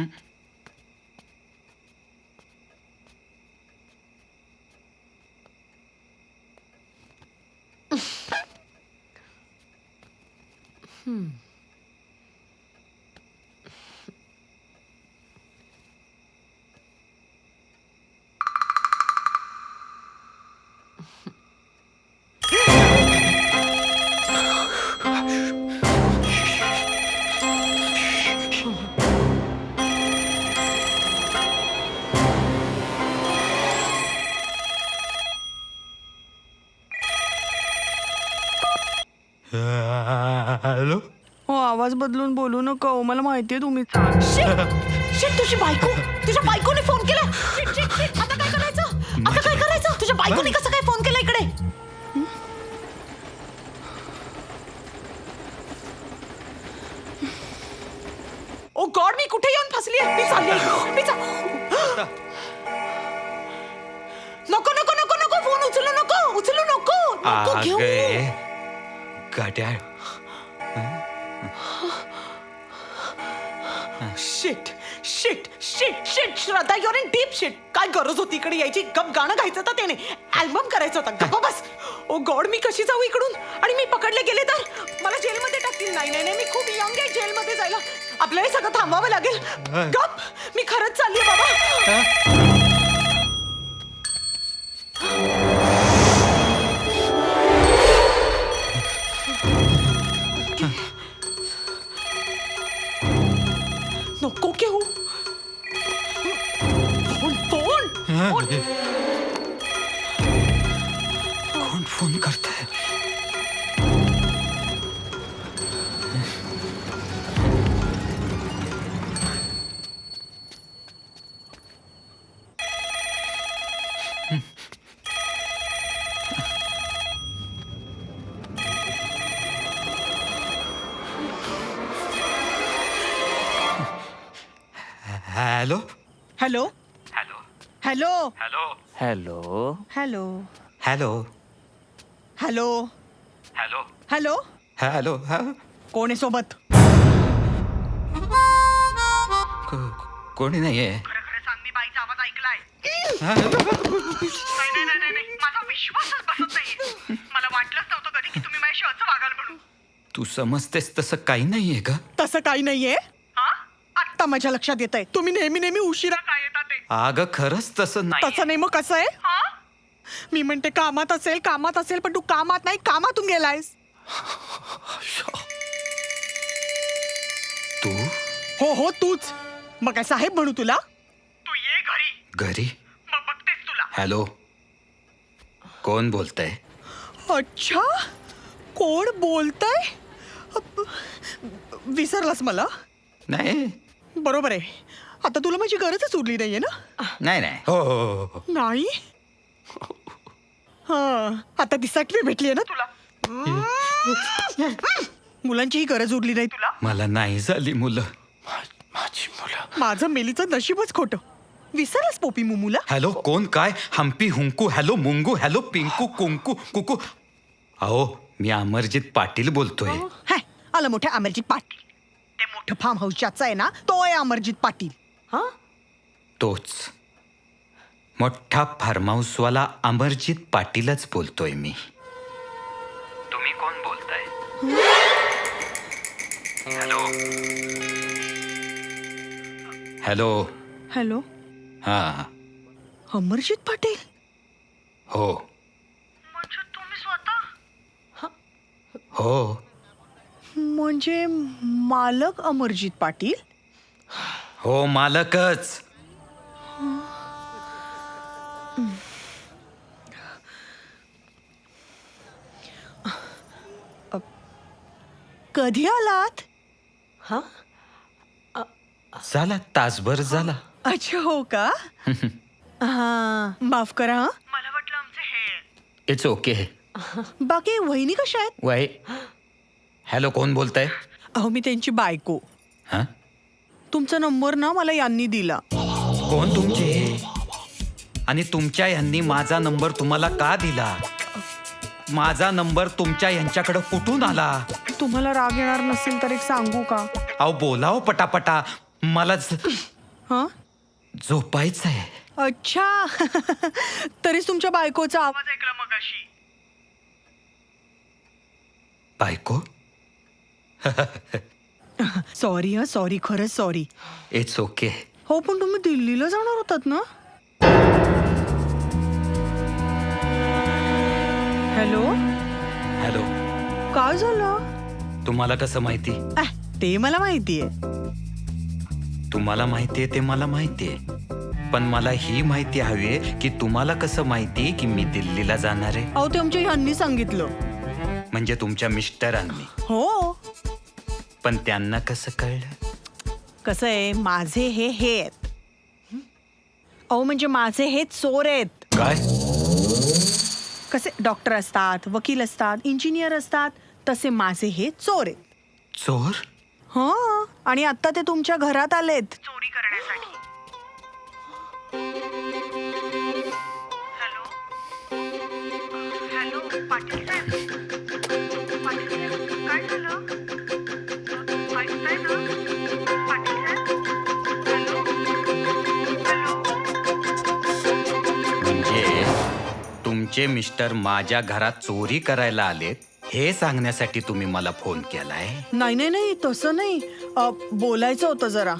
んうん。हॅलो? हो आवाज बदलून बोलू नका हो, मला माहितीये तुम्ही. शिट! तुझी बायको! तुझ्या बायकोने फोन केला! शिट शिट शिट आता काय करायचं? आता काय करायचं? तुझ्या बायकोने कसं काय फोन केला इकडे? ओ गॉड मी कुठे येऊन फसली? मी चालली मी चा- नको नको नको नको फोन उचलू नको उचलू नको नको घेऊ अगे गाड्या shit shit shit shit Shraddha you're in deep shit काय गरज होती इकडे यायची? गप गाणं गायचं होतं त्याने. अल्बम करायचा होता. गप्पा बस. ओ गॉड मी कशी जाऊ इकडून? आणि मी पकडले गेले तर? मला जेलमध्ये टाकतील. नाही नाही नाही मी खूप यंग आहे जेलमध्ये जायला. आपल्याला सगळं थांबावं लागेल. गप. मी खरंच चालली बाबा. नको घेऊ. फोन फोन फोन फोन करताय? Hello? Hello. Hello? Hello. Hello. Hello. Hello. Hello. Hello. Hello? Hello हा. कोण आहे सोबत? कोणी नाहीये. सांग मी बाईचा आवाज ऐकलाय? नाही नाही नाही नाही माझा विश्वासच बसत नाहीये. मला वाटलंच नव्हतं कधी की तुम्ही माझ्याशी असं वागाल म्हणून. तू समजतेस तसं काही नाहीये का? तसं काही नाहीये? हा? आत्ता माझ्या लक्षात येत आहे तुम्ही नेहमी नेहमी उशिरा अगं खरंच तसं नाही. तसं नाही मग कसं आहे? मी म्हणते कामात असेल कामात असेल पण तू कामात नाही कामातून गेलायस. तू? हो हो तूच. मग काय साहेब म्हणू तुला? तू ये घरी. घरी? मग बघतेस तुला. हॅलो. कोण बोलतय? अच्छा. कोण बोलतय? विसरलास मला? नाही. बरोबर आहे. आता तुला माझी गरजच उरली नाहीये ना? नाही नाही. हो हो, हो हो. नाही? हा आता ती सटवी भेटली ना तुला? मुलांचीही गरज उरली नाही तुला? मला नाही झाली मुलं. माझी मुलं. माझं मेलीचं नशीबच खोटं. विसरलास पोपी मुमुला? हॅलो कोण काय? हम्पी हुंकू हॅलो मुंगू हॅलो पिंकू कुंकू कुकू. अहो मी अमरजित पाटील बोलतोय. हाय आलं मोठ्या अमरजित पाटील. ते मोठं फार्म हाऊस ज्याचं आहे ना तो आहे अमरजित पाटील. हा? तोच. मोठा फार्महाऊसवाला अमरजित पाटीलच बोलतोय मी. तुम्ही कोण बोलताय? हॅलो. हॅलो. हॅलो. हा. अमरजित पाटील? हो. म्हणजे तुम्ही स्वतः? हो. म्हणजे मालक अमरजित पाटील? हो मालकच. कधी आलात? हा? झाला तासभर झाला. अच्छा हो का? हा माफ करा हा. मला वाटलं आमचे हे. इट्स ओके बाकी वहिनी कशा आहेत? वय हॅलो कोण बोलताय? अहो मी त्यांची बायको. हा? तुमचा नंबर ना मला यांनी दिला. कोण तुमचे? आणि तुमच्या यांनी माझा नंबर तुम्हाला का दिला? माझा नंबर तुमच्या यांच्याकडे कुठून आला? तुम्हाला राग येणार नसेल तर एक सांगू का? अहो बोलाव पटापटा. मला ज- हा? झोपायचंय. अच्छा. तरीच तुमच्या बायकोचा आवाज ऐकला मग बायको? सॉरी हा सॉरी खरंच सॉरी इट्स ओके हो पण तुम्ही दिल्लीला जाणार होतात ना? हॅलो हॅलो काय झालं? तुम्हाला कसं माहिती? अह, ते मला माहितीये तुम्हाला माहितीये ते मला माहितीये पण मला ही माहिती हवी की तुम्हाला कसं माहिती की मी दिल्लीला जाणार आहे? अहो ते आमच्या ह्यांनी सांगितलं. म्हणजे तुमच्या मिस्टरांनी. हो. पण त्यांना कसं कळलं? कसं आहे? माझे हे हे आहेत हं? अहो म्हणजे माझे हे चोर आहेत. काय? कसे? डॉक्टर असतात वकील असतात इंजिनियर असतात तसे माझे हे चोर आहेत. चोर? हा आणि आता ते तुमच्या घरात आलेत. चोरी तुमचे मिस्टर माझ्या घरात चोरी करायला आलेत हे सांगण्यासाठी तुम्ही मला फोन केलाय? नाही नाही नाही तसं नाही. अ, बोलायचं होतं जरा.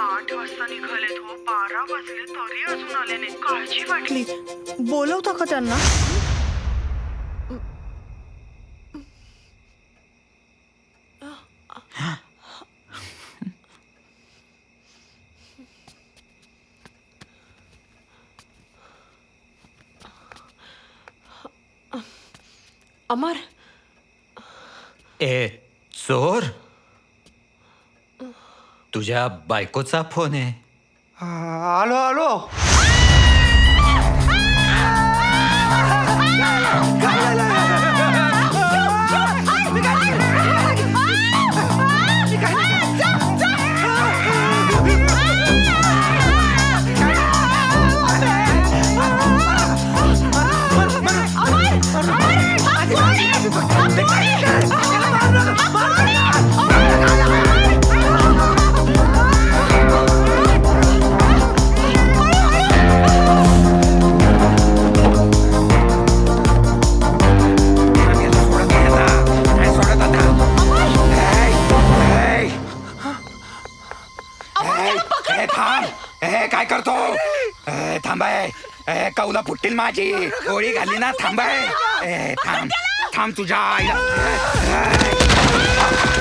आठ वाजता निघालेत हो बारा वाजले तरी अजून आले नाही. काळजी वाटली. बोलवता का त्यांना? अमर ए चोर. तुझ्या बायकोचा फोन आहे. आलो आलो. ए, कौला फुटतील माझी. गोळी घाली ना थांबाय ए, थांब थांब तुझ्या आईला. ए, ए.